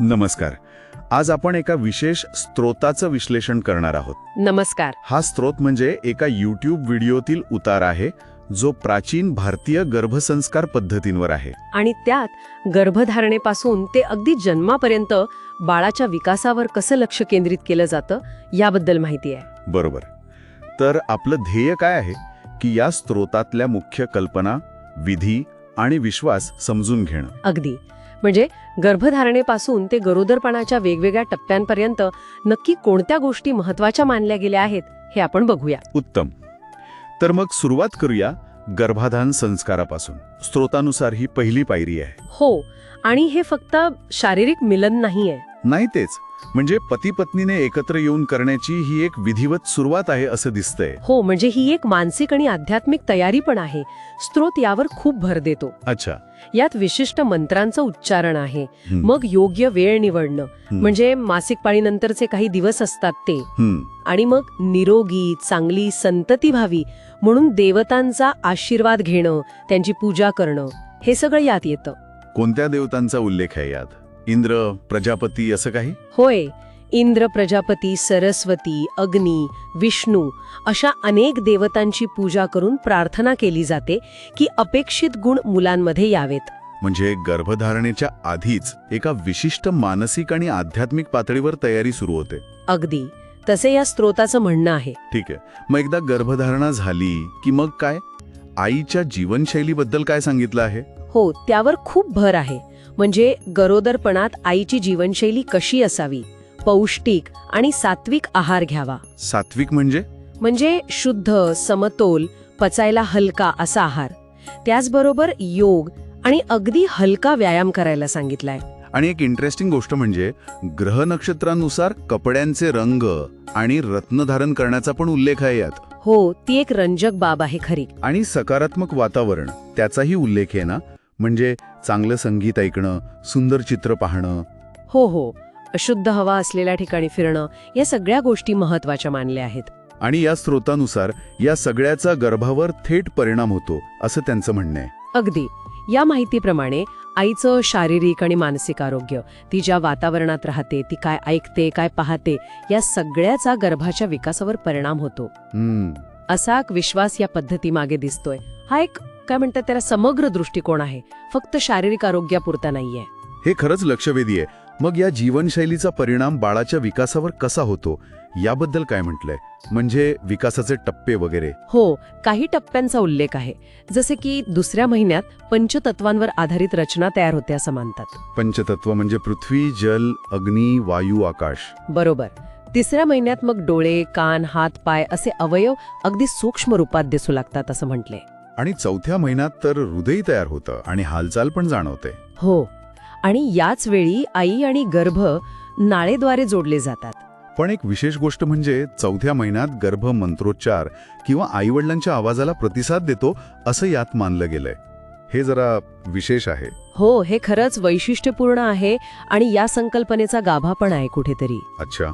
नमस्कार. आज आपण एका विशेष स्त्रोताचं विश्लेषण करणार आहोत. नमस्कार. हा स्त्रोत म्हणजे एका यूट्यूब व्हिडिओतील उतार आहे जो प्राचीन भारतीय गर्भसंस्कार पद्धतींवर आहे. आणि त्यात गर्भधारणेपासून ते अगदी जन्मापर्यंत बाळाच्या विकासावर कसं लक्ष केंद्रित केलं जातं याबद्दल माहिती आहे. बरोबर. तर आपलं ध्येय काय आहे? की या स्त्रोतातल्या मुख्य कल्पना विधी आणि विश्वास समजून घेणं. अगदी. म्हणजे गर्भधारणेपासून ते गरोदरपणाच्या वेगवेगळ्या टप्प्यांपर्यंत नक्की कोणत्या गोष्टी महत्त्वाच्या मानल्या गेल्या आहेत हे आपण बघूया. उत्तम. तर मग सुरुवात करूया गर्भाधान संस्कारापासून. स्त्रोतानुसार ही पहिली पायरी आहे. हो आणि हे फक्त शारीरिक मिलन नाहीये. नाही तेच. म्हणजे पती पत्नीने एकत्र येऊन करण्याची ही एक विधिवत सुरुवात आहे असं दिसतंय. हो म्हणजे ही एक मानसिक आणि आध्यात्मिक तयारी पण आहे. स्त्रोत यावर खूप भर देतो. अच्छा. यात विशिष्ट मंत्रांचं उच्चारण आहे. मग योग्य वेळ निवडणं. म्हणजे मासिक पाळीनंतरचे काही दिवस असतात ते. आणि मग निरोगी चांगली संतती व्हावी म्हणून देवतांचा आशीर्वाद घेणं त्यांची पूजा करणं हे सगळं यात येतं. कोणत्या देवतांचा उल्लेख आहे यात? इंद्र प्रजापती असं काही? होय. इंद्र प्रजापती सरस्वती अग्नी विष्णू अशा अनेक देवतांची पूजा करून प्रार्थना केली जाते की अपेक्षित गुण मुलांमध्ये यावेत. म्हणजे गर्भधारणेच्या आधीच एका विशिष्ट मानसिक आणि आध्यात्मिक पातळीवर तयारी सुरू होते. अगदी. तसे या स्त्रोताचं म्हणणं आहे. ठीक आहे. मग एकदा गर्भधारणा झाली की मग काय? आईच्या जीवनशैलीबद्दल काय सांगितलं आहे? हो त्यावर खूप भर आहे. म्हणजे गरोदरपणात आईची जीवनशैली कशी असावी? पौष्टिक आणि सात्विक आहार घ्यावा. सात्विक म्हणजे? म्हणजे शुद्ध समतोल पचायला हलका असा आहार. त्याचबरोबर योग आणि अगदी हलका व्यायाम करायला सांगितलाय. आणि एक इंटरेस्टिंग गोष्ट म्हणजे ग्रह नक्षत्रानुसार कपड्यांचे रंग आणि रत्नधारण करण्याचा पण उल्लेख आहे यात. हो ती एक रंजक बाब आहे खरी. आणि सकारात्मक वातावरण त्याचाही उल्लेख आहे ना? म्हणजे चांगलं संगीत ऐकणं सुंदर चित्र पाहणं. हो हो. अशुद्ध हवा असलेल्या ठिकाणी फिरणं या सगळ्या गोष्टी महत्त्वाच्या मानल्या आहेत. आणि या स्रोतानुसार या सगळ्याचा गर्भावर थेट परिणाम होतो असं त्यांचं म्हणणं आहे. अगदी. या माहितीप्रमाणे आईचं शारीरिक आणि मानसिक आरोग्य ती ज्या वातावरणात राहते ती काय ऐकते काय पाहते या सगळ्याचा गर्भाच्या विकासावर परिणाम होतो. हम्म, असा एक विश्वास या पद्धतीमागे दिसतोय. हा एक काय म्हणतात त्याला समग्र दृष्टिकोन आहे. फक्त शारीरिक आरोग्यापुरता नाहीये. हे खरंच लक्षवेधी आहे. मग या जीवनशैलीचा परिणाम बाळाच्या विकासावर कसा होतो? याबद्दल काय म्हटलंय? म्हणजे विकासाचे टप्पे वगैरे. हो काही टप्प्यांचा उल्लेख आहे. जसे की दुसऱ्या महिन्यात पंचतत्वांवर आधारित रचना तयार होते असं मानतात. पंचतत्व म्हणजे पृथ्वी जल अग्नी वायू आकाश. बरोबर. तिसऱ्या महिन्यात मग डोळे कान हात पाय असे अवयव अगदी सूक्ष्म रूपात दिसू लागतात असं म्हटले आणि चौथ्या महिन्यात तर हृदय तयार होतं आणि हालचाल पण जाणवते. हो आणि याच वेळी आई आणि गर्भ नाळेद्वारे जोडले जातात. पण एक विशेष गोष्ट म्हणजे चौथ्या महिन्यात गर्भ मंत्रोच्चार किंवा आईवडिलांच्या आवाजाला प्रतिसाद देतो असं यात मानलं गेलंय. हे जरा विशेष आहे. हो हे खरंच वैशिष्ट्यपूर्ण आहे आणि या संकल्पनेचा गाभा पण आहे कुठेतरी. अच्छा.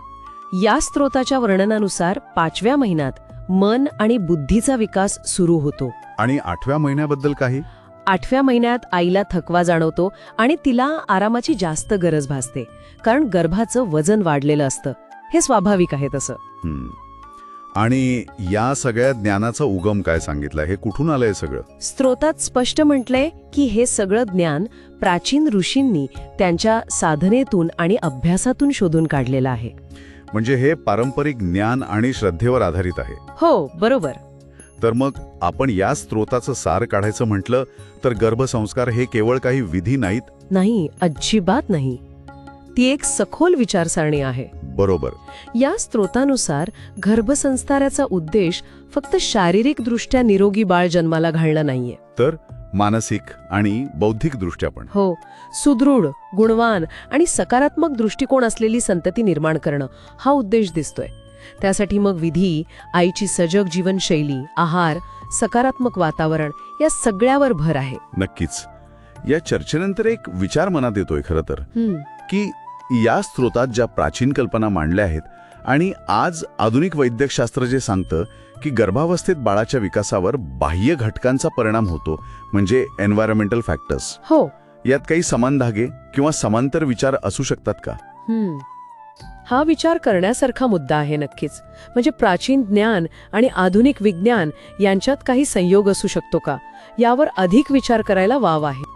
या स्त्रोताच्या वर्णनानुसार पाचव्या महिन्यात मन आणि बुद्धीचा विकास सुरू होतो. आणि आठव्या महिन्याबद्दल काही? आठव्या महिन्यात आईला थकवा जाणवतो आणि तिला आरामाची जास्त गरज भासते कारण गर्भाचं वजन वाढलेलं असतं. हे स्वाभाविक आहे तसं. आणि या सगळ्या ज्ञानाचा उगम काय सांगितलं? हे कुठून आलंय सगळं? स्त्रोतात स्पष्ट म्हटलंय की हे सगळं ज्ञान प्राचीन ऋषींनी त्यांच्या साधनेतून आणि अभ्यासातून शोधून काढलेलं आहे. म्हणजे हे पारंपरिक ज्ञान आणि श्रद्धेवर आधारित आहे. हो बरोबर. तर मग आपण या स्त्रोताचं सार काढायचं म्हटलं तर गर्भसंस्कार हे केवळ काही विधी नाहीत? नाही अजिबात नाही. ती एक सखोल विचारसरणी आहे. बरोबर. या स्त्रोतानुसार गर्भसंस्काराचा उद्देश फक्त शारीरिकदृष्ट्या निरोगी बाळ जन्माला घालणं नाहीये. तर मानसिक आणि बौद्धिक दृष्ट्या पण. हो. सुदृढ गुणवान आणि सकारात्मक दृष्टिकोन असलेली संतती निर्माण करणं हा उद्देश दिसतोय. त्यासाठी मग विधी आईची सजग जीवनशैली आहार सकारात्मक वातावरण या सगळ्यावर भर आहे. नक्कीच. या चर्चेनंतर एक विचार मनात येतोय खरं तर. की या स्रोतात ज्या प्राचीन कल्पना मांडल्या आहेत आणि आज आधुनिक वैद्यकशास्त्र जे सांगतं की गर्भावस्थेत बाळाच्या विकासावर बाह्य घटकांचा परिणाम होतो म्हणजे एन्व्हायरमेंटल फॅक्टर्स हो. यात काही समान धागे किंवा समांतर विचार असू शकतात का. हा विचार करण्यासारखा मुद्दा आहे नक्कीच. म्हणजे प्राचीन ज्ञान आणि आधुनिक विज्ञान यांच्यात काही संयोग असू शकतो का? यावर अधिक विचार करायला वाव आहे.